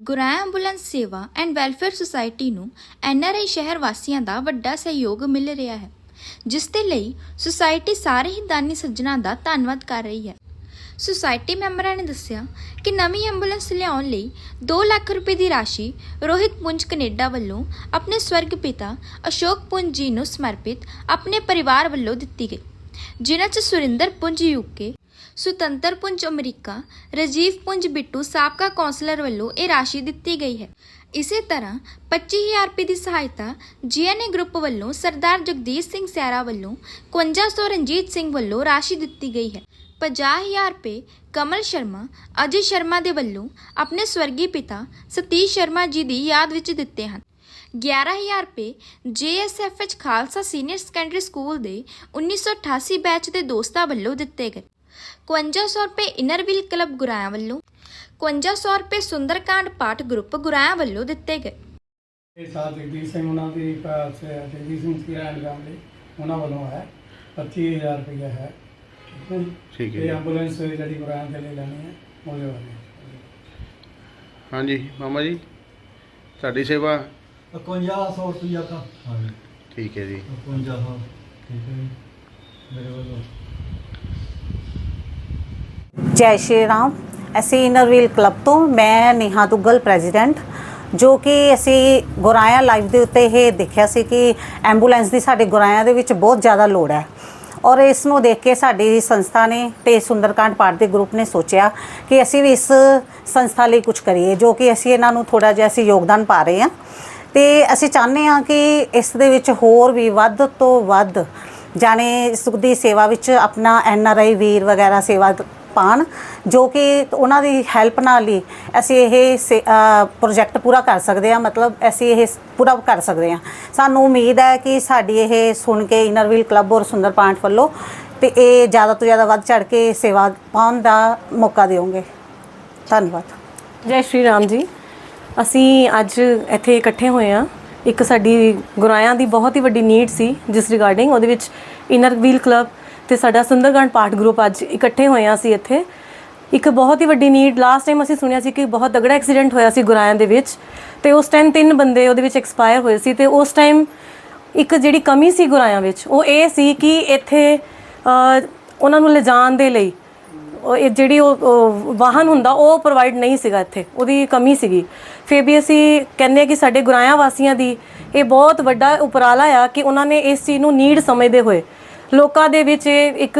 ਗੁਰਾਂ ਐਂਬੂਲੈਂਸ ਸੇਵਾ and welfare society ਨੂੰ ਐਨਆਰਆਈ ਸ਼ਹਿਰ ਵਾਸੀਆਂ ਦਾ ਵੱਡਾ ਸਹਿਯੋਗ ਮਿਲ ਰਿਹਾ ਹੈ, ਜਿਸ ਦੇ ਲਈ ਸੁਸਾਇਟੀ ਸਾਰੇ ਹੀ ਦਾਨੀ ਸੱਜਣਾ ਦਾ ਧੰਨਵਾਦ ਕਰ ਰਹੀ ਹੈ। ਸੁਸਾਇਟੀ ਮੈਂਬਰਾਂ ਨੇ ਦੱਸਿਆ ਕਿ ਨਵੀਂ ਐਂਬੂਲੈਂਸ ਲਿਆਉਣ ਲਈ 2 ਲੱਖ ਰੁਪਏ ਦੀ ਰਾਸ਼ੀ ਰੋਹਿਤ ਪੁੰਜ ਕੈਨੇਡਾ ਵੱਲੋਂ ਆਪਣੇ ਸਵਰਗ ਪਿਤਾ ਅਸ਼ੋਕ ਪੁੰਜ ਜੀ ਨੂੰ ਸਮਰਪਿਤ ਆਪਣੇ ਪਰਿਵਾਰ ਵੱਲੋਂ ਦਿੱਤੀ ਗਈ, ਜਿਨ੍ਹਾਂ 'ਚ ਸੁਰਿੰਦਰ ਪੁੰਜ ਯੂਕੇ ਸੁਤੰਤਰ ਪੁੰਜ ਅਮਰੀਕਾ, ਰਜੀਵ ਪੁੰਜ ਬਿੱਟੂ ਸਾਬਕਾ ਕੌਂਸਲਰ ਵੱਲੋਂ ਇਹ ਰਾਸ਼ੀ ਦਿੱਤੀ ਗਈ ਹੈ। ਇਸੇ ਤਰ੍ਹਾਂ 25000 ਰੁਪਏ ਦੀ ਸਹਾਇਤਾ ਜੀਐਨਏ ਗਰੁੱਪ ਵੱਲੋਂ ਸਰਦਾਰ ਜਗਦੀਸ਼ ਸਿੰਘ ਸੈਰਾ ਵੱਲੋਂ 5100 ਰਣਜੀਤ ਸਿੰਘ ਵੱਲੋਂ ਰਾਸ਼ੀ ਦਿੱਤੀ ਗਈ ਹੈ। 50000 ਰੁਪਏ ਕਮਲ ਸ਼ਰਮਾ, ਅਜੇ ਸ਼ਰਮਾ ਦੇ ਵੱਲੋਂ ਆਪਣੇ ਸਵਰਗੀ ਪਿਤਾ ਸਤੀਸ਼ ਸ਼ਰਮਾ ਜੀ ਦੀ ਯਾਦ ਵਿੱਚ ਦਿੱਤੇ ਹਨ। 11000 ਰੁਪਏ JSFH Khalsa senior secondary school ਦੇ 1988 ਬੈਚ ਦੇ ਦੋਸਤਾਂ ਵੱਲੋਂ ਦਿੱਤੇ ਗਏ। 5100 ਰੁਪਏ ਇਨਰਵਿਲ ਕਲੱਬ ਗੁਰਾਇਆ ਵੱਲੋਂ 5100 ਰੁਪਏ ਸੁੰਦਰਕਾਂਡ ਪਾਠ ਗਰੁੱਪ ਗੁਰਾਇਆ ਵੱਲੋਂ ਦਿੱਤੇ ਗਏ। ਇਹ ਸਾਥ ਜਗਦੀਸ਼ ਸਿੰਘ ਉਹਨਾਂ ਦੀ ਪਾਸ ਜਗਦੀਸ਼ ਸਿੰਘ ਕਿਰਾਣ ਫੈਮਿਲੀ ਉਹਨਾਂ ਵੱਲੋਂ ਹੈ 25000 ਰੁਪਏ ਹੈ। ਠੀਕ ਹੈ ਜੀ? ਠੀਕ ਹੈ ਇਹ। ਐਂਬੂਲੈਂਸ ਜਿਹੜੀ ਗੁਰਾਂ ਦੇ ਲਈ ਲੈਣੀ ਹੈ ਉਹਦੇ ਬਾਰੇ ਹਾਂਜੀ ਮਾਮਾ ਜੀ ਸਾਡੀ ਸੇਵਾ? 5100 ਰੁਪਇਆ ਤਾਂ। ਹਾਂਜੀ ਠੀਕ ਹੈ ਜੀ। 5100 ਠੀਕ ਹੈ ਜੀ। ਮੇਰੇ ਵੱਲੋਂ। ਜੈ ਸ਼੍ਰੀ ਰਾਮ। ਅਸੀਂ ਇਨਰ ਵੀਲ ਕਲੱਬ ਤੋਂ, ਮੈਂ ਨੇਹਾ ਦੁੱਗਲ ਪ੍ਰੈਜ਼ੀਡੈਂਟ, ਜੋ ਕਿ ਅਸੀਂ ਗੁਰਾਇਆ ਲਾਈਵ ਦੇ ਉੱਤੇ ਇਹ ਦੇਖਿਆ ਸੀ ਕਿ ਐਂਬੂਲੈਂਸ ਦੀ ਸਾਡੇ ਗੁਰਾਇਆ ਦੇ ਵਿੱਚ ਬਹੁਤ ਜ਼ਿਆਦਾ ਲੋੜ ਹੈ। ਔਰ ਇਸ ਨੂੰ ਦੇਖ ਕੇ ਸਾਡੀ ਸੰਸਥਾ ਨੇ ਤੇ ਸੁੰਦਰਕਾਂਡ ਪਾਠ ਦੇ ਗਰੁੱਪ ਨੇ ਸੋਚਿਆ ਕਿ ਅਸੀਂ ਵੀ ਇਸ ਸੰਸਥਾ ਲਈ ਕੁਝ ਕਰੀਏ, ਜੋ ਕਿ ਅਸੀਂ ਇਹਨਾਂ ਨੂੰ ਥੋੜਾ ਜਿਹਾ ਅਸੀਂ ਯੋਗਦਾਨ ਪਾ ਰਹੇ ਹਾਂ। ਤੇ ਅਸੀਂ ਚਾਹੁੰਦੇ ਹਾਂ ਕਿ ਇਸ ਦੇ ਵਿੱਚ ਹੋਰ ਵੀ ਵੱਧ ਤੋਂ ਵੱਧ ਜਾਣੇ ਸੁਖ ਦੀ ਸੇਵਾ ਵਿੱਚ ਆਪਣਾ ਐਨ ਆਰ ਆਈ, ਵੀਰ ਵਗੈਰਾ ਸੇਵਾ ਪਾਣ, ਜੋ ਕਿ ਉਹਨਾਂ ਦੀ ਹੈਲਪ ਨਾਲ ਹੀ ਅਸੀਂ ਇਹ ਪ੍ਰੋਜੈਕਟ ਪੂਰਾ ਕਰ ਸਕਦੇ ਹਾਂ, ਮਤਲਬ ਅਸੀਂ ਇਹ ਪੂਰਾ ਕਰ ਸਕਦੇ ਹਾਂ। ਸਾਨੂੰ ਉਮੀਦ ਹੈ ਕਿ ਸਾਡੀ ਇਹ ਸੁਣ ਕੇ ਇਨਰਵੀਲ ਕਲੱਬ ਔਰ ਸੁੰਦਰ ਪਾਂਠ ਵੱਲੋਂ ਤੇ ਇਹ ਜ਼ਿਆਦਾ ਤੋਂ ਜ਼ਿਆਦਾ ਵੱਧ ਚੜ ਕੇ ਸੇਵਾ ਪਾਉਣ ਦਾ ਮੌਕਾ ਦਿਓਗੇ। ਧੰਨਵਾਦ। ਜੈ ਸ਼੍ਰੀ ਰਾਮ ਜੀ। ਅਸੀਂ ਅੱਜ ਇੱਥੇ ਇਕੱਠੇ ਹੋਏ ਆ ਇੱਕ ਸਾਡੀ ਗੁਰਾਇਆਂ ਦੀ ਬਹੁਤ ਹੀ ਵੱਡੀ ਨੀਡ ਸੀ ਜਿਸ ਰਿਗਾਰਡਿੰਗ ਉਹਦੇ ਵਿੱਚ ਇਨਰ ਵੀਲ ਕਲੱਬ ਤੇ ਸਾਡਾ ਸੁੰਦਰਗੜ੍ਹ ਪਾਠ ਗਰੁੱਪ ਅੱਜ ਇਕੱਠੇ ਹੋਏ ਆ ਅਸੀਂ ਇੱਥੇ। ਇੱਕ ਬਹੁਤ ਹੀ ਵੱਡੀ ਨੀਡ ਲਾਸਟ ਟਾਈਮ ਅਸੀਂ ਸੁਣਿਆ ਸੀ ਕਿ ਬਹੁਤ ਤਗੜਾ ਐਕਸੀਡੈਂਟ ਹੋਇਆ ਸੀ ਗੁਰਾਇਆਂ ਦੇ ਵਿੱਚ ਤੇ ਉਸ ਟਾਈਮ ਤਿੰਨ ਬੰਦੇ ਉਹਦੇ ਵਿੱਚ ਐਕਸਪਾਇਰ ਹੋਏ ਸੀ ਤੇ ਉਸ ਟਾਈਮ ਇੱਕ ਜਿਹੜੀ ਕਮੀ ਸੀ ਗੁਰਾਇਆਂ ਵਿੱਚ, ਉਹ ਇਹ ਸੀ ਕਿ ਇੱਥੇ ਉਹਨਾਂ ਨੂੰ ਲਿਜਾਣ ਦੇ ਲਈ ਇਹ ਜਿਹੜੀ ਉਹ ਵਾਹਨ ਹੁੰਦਾ ਉਹ ਪ੍ਰੋਵਾਈਡ ਨਹੀਂ ਸੀਗਾ ਇੱਥੇ, ਉਹਦੀ ਕਮੀ ਸੀਗੀ। ਫਿਰ ਵੀ ਅਸੀਂ ਕਹਿੰਦੇ ਆ ਕਿ ਸਾਡੇ ਗੁਰਾਇਆਂ ਵਾਸੀਆਂ ਦੀ ਇਹ ਬਹੁਤ ਵੱਡਾ ਉਪਰਾਲਾ ਆ ਕਿ ਉਹਨਾਂ ਨੇ ਇਸ ਚੀਜ਼ ਨੂੰ ਨੀਡ ਸਮਝਦੇ ਹੋਏ ਲੋਕਾਂ ਦੇ ਵਿੱਚ ਇਹ ਇੱਕ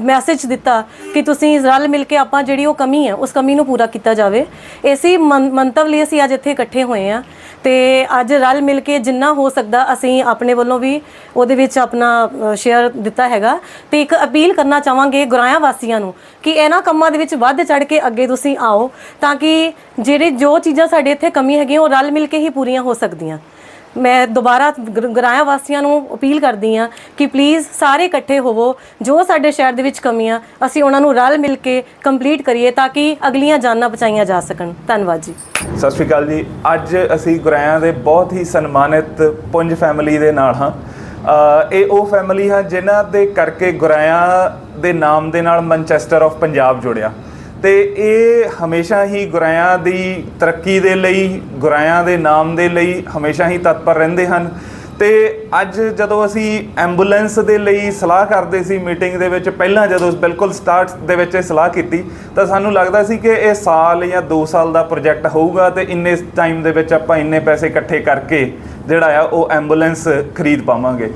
ਮੈਸੇਜ ਦਿੱਤਾ ਕਿ ਤੁਸੀਂ ਰਲ ਮਿਲ ਕੇ ਆਪਾਂ ਜਿਹੜੀ ਉਹ ਕਮੀ ਹੈ, ਉਸ ਕਮੀ ਨੂੰ ਪੂਰਾ ਕੀਤਾ ਜਾਵੇ। ਇਸੇ ਮੰਤਵ ਲਈ ਅਸੀਂ ਅੱਜ ਇੱਥੇ ਇਕੱਠੇ ਹੋਏ ਆ ਤੇ ਅੱਜ ਰਲ ਮਿਲ ਕੇ ਜਿੰਨਾ ਹੋ ਸਕਦਾ ਅਸੀਂ ਆਪਣੇ ਵੱਲੋਂ ਵੀ ਉਹਦੇ ਵਿੱਚ ਆਪਣਾ ਸ਼ੇਅਰ ਦਿੱਤਾ ਹੈਗਾ ਤੇ ਇੱਕ ਅਪੀਲ ਕਰਨਾ ਚਾਹਾਂਗੇ ਗੁਰਾਇਆ ਵਾਸੀਆਂ ਨੂੰ ਕਿ ਇਹਨਾਂ ਕੰਮਾਂ ਦੇ ਵਿੱਚ ਵੱਧ ਚੜ ਕੇ ਅੱਗੇ ਤੁਸੀਂ ਆਓ ਤਾਂ ਕਿ ਜਿਹੜੇ ਜੋ ਚੀਜ਼ਾਂ ਸਾਡੇ ਇੱਥੇ ਕਮੀ ਹੈਗੀਆਂ ਉਹ ਰਲ ਮਿਲ ਕੇ ਹੀ ਪੂਰੀਆਂ ਹੋ ਸਕਦੀਆਂ। ਮੈਂ ਦੁਬਾਰਾ ਗਰ- ਗਰਾਇਆ ਵਾਸੀਆਂ ਨੂੰ ਅਪੀਲ ਕਰਦੀ ਆ ਕਿ ਪਲੀਜ਼ ਸਾਰੇ ਇਕੱਠੇ ਹੋਵੋ, ਜੋ ਸਾਡੇ ਸ਼ਹਿਰ ਦੇ ਵਿੱਚ ਕਮੀਆਂ ਅਸੀਂ ਉਹਨਾਂ ਨੂੰ ਰਲ ਮਿਲ ਕੇ ਕੰਪਲੀਟ ਕਰੀਏ ਤਾਂ ਕਿ ਅਗਲੀਆਂ ਜਾਨਾਂ ਬਚਾਈਆਂ ਜਾ ਸਕਣ। ਧੰਨਵਾਦ ਜੀ। ਸਤਿ ਸ਼੍ਰੀ ਅਕਾਲ ਜੀ। ਅੱਜ ਅਸੀਂ ਗੁਰਾਇਆਂ ਦੇ ਬਹੁਤ ਹੀ ਸਨਮਾਨਿਤ ਪੁੰਜ ਫੈਮਿਲੀ ਦੇ ਨਾਲ ਹਾਂ। ਇਹ ਉਹ ਫੈਮਿਲੀ ਹੈ ਜਿਨ੍ਹਾਂ ਦੇ ਕਰਕੇ ਗੁਰਾਇਆਂ ਦੇ ਨਾਮ ਦੇ ਨਾਲ ਮੈਨਚੈਸਟਰ ਆਫ ਪੰਜਾਬ ਜੁੜਿਆ। ਤੇ ਇਹ ਹਮੇਸ਼ਾ ਹੀ ਗੁਰਾਇਆਂ ਦੀ ਤਰੱਕੀ ਦੇ ਲਈ, ਗੁਰਾਇਆਂ ਦੇ ਨਾਮ ਦੇ ਲਈ ਹਮੇਸ਼ਾ ਹੀ ਤਤਪਰ ਰਹਿੰਦੇ ਹਨ। ਤੇ ਅੱਜ ਜਦੋਂ ਅਸੀਂ ਐਂਬੂਲੈਂਸ ਦੇ ਲਈ ਸਲਾਹ ਕਰਦੇ ਸੀ, ਮੀਟਿੰਗ ਦੇ ਵਿੱਚ ਪਹਿਲਾਂ ਜਦੋਂ ਬਿਲਕੁਲ ਸਟਾਰਟ ਦੇ ਵਿੱਚ ਇਹ ਸਲਾਹ ਕੀਤੀ, ਤਾਂ ਸਾਨੂੰ ਲੱਗਦਾ ਸੀ ਕਿ ਇਹ ਸਾਲ ਜਾਂ 2 ਸਾਲ ਦਾ ਪ੍ਰੋਜੈਕਟ ਹੋਊਗਾ ਤੇ ਇੰਨੇ ਟਾਈਮ ਦੇ ਵਿੱਚ ਆਪਾਂ ਇੰਨੇ ਪੈਸੇ ਇਕੱਠੇ ਕਰਕੇ ਜਿਹੜਾ ਆ ਉਹ ਐਂਬੂਲੈਂਸ ਖਰੀਦ ਪਾਵਾਂਗੇ।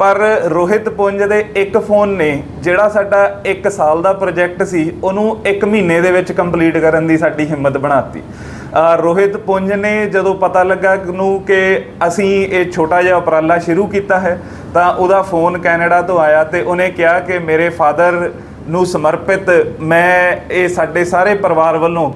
ਪਰ ਰੋਹਿਤ ਪੁੰਜ ਦੇ ਇੱਕ ਫੋਨ ਨੇ, ਜਿਹੜਾ ਸਾਡਾ 1 ਸਾਲ ਦਾ ਪ੍ਰੋਜੈਕਟ ਸੀ, ਉਹਨੂੰ 1 ਮਹੀਨੇ ਦੇ ਵਿੱਚ ਕੰਪਲੀਟ ਕਰਨ ਦੀ ਸਾਡੀ ਹਿੰਮਤ ਬਣਾਤੀ। ਰੋਹਿਤ ਪੁੰਜ ਨੇ ਜਦੋਂ ਪਤਾ ਲੱਗਾ ਨੂੰ ਕਿ ਅਸੀਂ ਇਹ ਛੋਟਾ ਜਿਹਾ ਉਪਰਾਲਾ ਸ਼ੁਰੂ ਕੀਤਾ ਹੈ, ਤਾਂ ਉਹਦਾ ਫੋਨ ਕੈਨੇਡਾ ਤੋਂ ਆਇਆ ਤੇ ਉਹਨੇ ਕਿਹਾ ਕਿ ਮੇਰੇ ਫਾਦਰ ਨੂੰ ਸਮਰਪਿਤ ਮੈਂ ਇਹ ਸਾਡੇ ਸਾਰੇ ਪਰਿਵਾਰ ਵੱਲੋਂ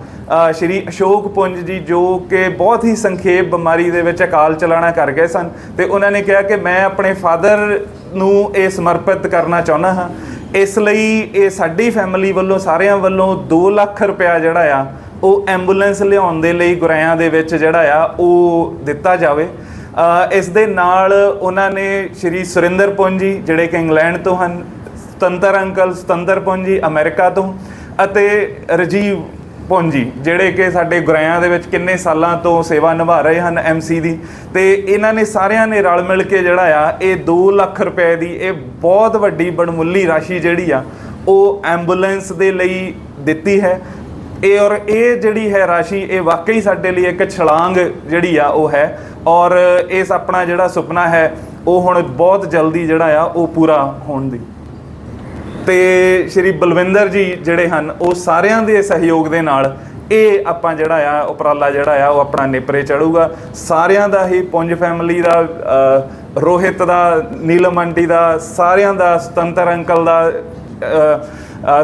ਸ਼੍ਰੀ ਅਸ਼ੋਕ ਪੁੰਜ ਜੀ ਜੋ ਕਿ ਬਹੁਤ ਹੀ ਸੰਖੇਪ ਬਿਮਾਰੀ ਦੇ ਵਿੱਚ ਅਕਾਲ ਚਲਾਣਾ ਕਰ ਗਏ ਸਨ ਤੇ ਉਹਨਾਂ ਨੇ ਕਿਹਾ ਕਿ ਮੈਂ ਆਪਣੇ ਫਾਦਰ ਨੂੰ ਇਹ ਸਮਰਪਿਤ ਕਰਨਾ ਚਾਹੁੰਦਾ ਹਾਂ। ਇਸ ਲਈ ਇਹ ਸਾਡੀ ਫੈਮਿਲੀ ਵੱਲੋਂ, ਸਾਰਿਆਂ ਵੱਲੋਂ 2 ਲੱਖ ਰੁਪਇਆ ਜਿਹੜਾ ਆ, ਉਹ ਐਂਬੂਲੈਂਸ ਲਿਆਉਣ ਦੇ ਲਈ ਗੁਰਾਇਆਂ ਦੇ ਵਿੱਚ ਜਿਹੜਾ ਆ, ਉਹ ਦਿੱਤਾ ਜਾਵੇ। ਇਸ ਦੇ ਨਾਲ ਉਹਨਾਂ ਨੇ ਸ਼੍ਰੀ ਸੁਰਿੰਦਰ ਪੁੰਜ ਜੀ, ਜਿਹੜੇ ਕਿ ਇੰਗਲੈਂਡ ਤੋਂ ਹਨ ਸੁਤੰਤਰ ਅੰਕਲ, ਸੁਤੰਤਰ ਪੁੰਜ ਜੀ ਅਮਰੀਕਾ ਤੋਂ ਅਤੇ ਰਜੀਵ ਪੂੰਜੀ, ਜਿਹੜੇ ਕਿ ਸਾਡੇ ਗੁਰਿਆਂ ਦੇ ਵਿੱਚ ਕਿੰਨੇ ਸਾਲਾਂ ਤੋਂ ਸੇਵਾ ਨਿਭਾ ਰਹੇ ਹਨ ਐਮਸੀ ਦੀ। ਤੇ ਇਹਨਾਂ ਨੇ ਸਾਰਿਆਂ ਨੇ ਰਲ ਮਿਲ ਕੇ ਜਿਹੜਾ ਆ, ਇਹ 2 ਲੱਖ ਰੁਪਏ ਦੀ ਇਹ ਬਹੁਤ ਵੱਡੀ ਬੜਮੁੱਲੀ ਰਾਸ਼ੀ ਜਿਹੜੀ ਆ, ਉਹ ਐਂਬੂਲੈਂਸ ਦੇ ਲਈ ਦਿੱਤੀ ਹੈ। ਇਹ ਔਰ ਇਹ ਜਿਹੜੀ ਹੈ ਰਾਸ਼ੀ, ਇਹ ਵਾਕਈ ਸਾਡੇ ਲਈ ਇੱਕ ਛਲਾਂਗ ਜਿਹੜੀ ਆ, ਉਹ ਹੈ। ਔਰ ਇਸ ਆਪਣਾ ਜਿਹੜਾ ਸੁਪਨਾ ਹੈ, ਉਹ ਹੁਣ ਬਹੁਤ ਜਲਦੀ ਜਿਹੜਾ ਆ, ਉਹ ਪੂਰਾ ਹੋਣ ਦੀ। ਤੇ ਸ਼੍ਰੀ ਬਲਵਿੰਦਰ ਜੀ ਜਿਹੜੇ ਹਨ, ਉਹ ਸਾਰਿਆਂ ਦੇ ਸਹਿਯੋਗ ਦੇ ਨਾਲ ਇਹ ਆਪਾਂ ਜਿਹੜਾ ਆ, ਉਪਰਾਲਾ ਜਿਹੜਾ ਆ, ਉਹ ਆਪਣਾ ਨੇਪਰੇ ਚੜੂਗਾ। ਸਾਰਿਆਂ ਦਾ ਹੀ ਪੁੰਜ ਫੈਮਿਲੀ ਦਾ ਰੋਹਿਤ ਦਾ, ਨੀਲਮ ਆਂਟੀ ਦਾ, ਸਾਰਿਆਂ ਦਾ, ਸੁਤੰਤਰ ਅੰਕਲ ਦਾ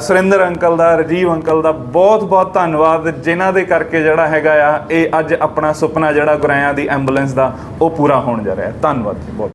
ਸੁਰਿੰਦਰ ਅੰਕਲ ਦਾ, ਰਜੀਵ ਅੰਕਲ ਦਾ ਬਹੁਤ ਬਹੁਤ ਧੰਨਵਾਦ, ਜਿਨ੍ਹਾਂ ਦੇ ਕਰਕੇ ਜਿਹੜਾ ਹੈਗਾ ਆ, ਇਹ ਅੱਜ ਆਪਣਾ ਸੁਪਨਾ ਜਿਹੜਾ ਗੁਰਾਇਆਂ ਦੀ ਐਂਬੂਲੈਂਸ ਦਾ, ਉਹ ਪੂਰਾ ਹੋਣ ਜਾ ਰਿਹਾ। ਧੰਨਵਾਦ ਜੀ, ਬਹੁਤ